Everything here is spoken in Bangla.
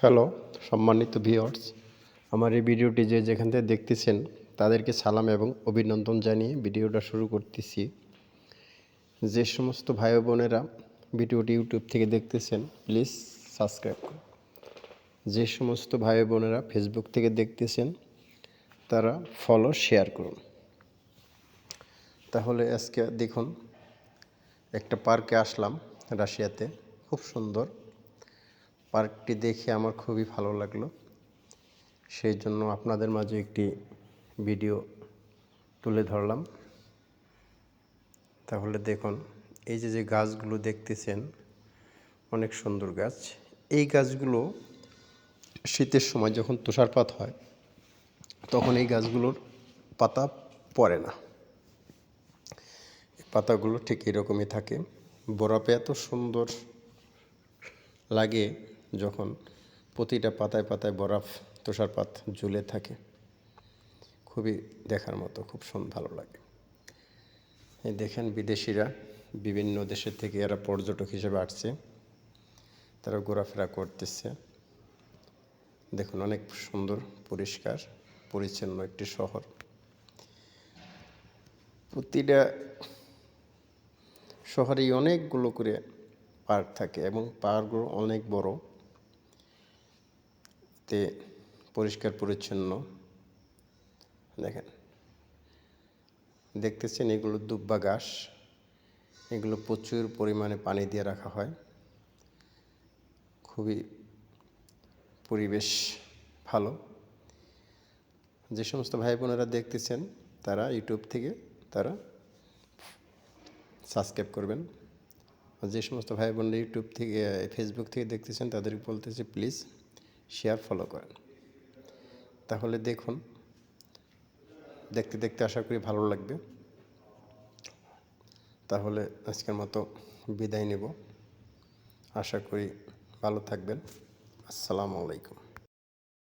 হ্যালো, সম্মানিত ভিউয়ার্স। আমার এই ভিডিওটি যে যেখান থেকে দেখতেছেন, তাদেরকে সালাম এবং অভিনন্দন জানিয়ে ভিডিওটা শুরু করতেছি। যে সমস্ত ভাই বোনেরা ভিডিওটি ইউটিউব থেকে দেখতেছেন, প্লিজ সাবস্ক্রাইব করুন। যে সমস্ত ভাই বোনেরা ফেসবুক থেকে দেখতেছেন, তারা ফলো শেয়ার করুন। তাহলে আজকে দেখুন, একটা পার্কে আসলাম রাশিয়াতে। খুব সুন্দর। পার্কটি দেখে আমার খুবই ভালো লাগল। সেই জন্য আপনাদের মাঝে একটি ভিডিও তুলে ধরলাম। তাহলে দেখুন, এই যে যে গাছগুলো দেখতেছেন, অনেক সুন্দর গাছ। এই গাছগুলো শীতের সময় যখন তুষারপাত হয়, তখন এই গাছগুলোর পাতা পড়ে না। পাতাগুলো ঠিক এরকমই থাকে। বরফে এত সুন্দর লাগে যখন প্রতিটা পাতায় পাতায় বরফ, তুষারপাত ঝুলে থাকে, খুবই দেখার মতো, খুব ভালো লাগে। দেখেন বিদেশিরা, বিভিন্ন দেশের থেকে এরা পর্যটক হিসেবে আসছে। তারা ঘোরাফেরা করতেছে। দেখুন, অনেক সুন্দর, পরিষ্কার, পরিচ্ছন্ন একটি শহর। প্রতিটা শহরেই অনেকগুলো করে পার্ক থাকে এবং পার্কগুলো অনেক বড়। তে পরিষ্কার, পরিচ্ছন্ন। দেখেন। দেখতেছেন এগুলো দুব্বা ঘাস। এগুলো প্রচুর পরিমাণে পানি দিয়ে রাখা হয়। খুবই পরিবেশ ভালো। যে সমস্ত ভাই বোনেরা দেখতেছেন, তারা ইউটিউব থেকে তারা সাবস্ক্রাইব করবেন। যে সমস্ত ভাই বোনরা ইউটিউব থেকে, ফেসবুক থেকে দেখতেছেন, তাদেরকে বলতেছি, প্লিজ শেয়ার ফলো করেন। তাহলে দেখুন, দেখতে দেখতে আশা করি ভালো লাগবে। তাহলে আজকের মতো বিদায় নেব। আশা করি ভালো থাকবেন। আসসালামু আলাইকুম।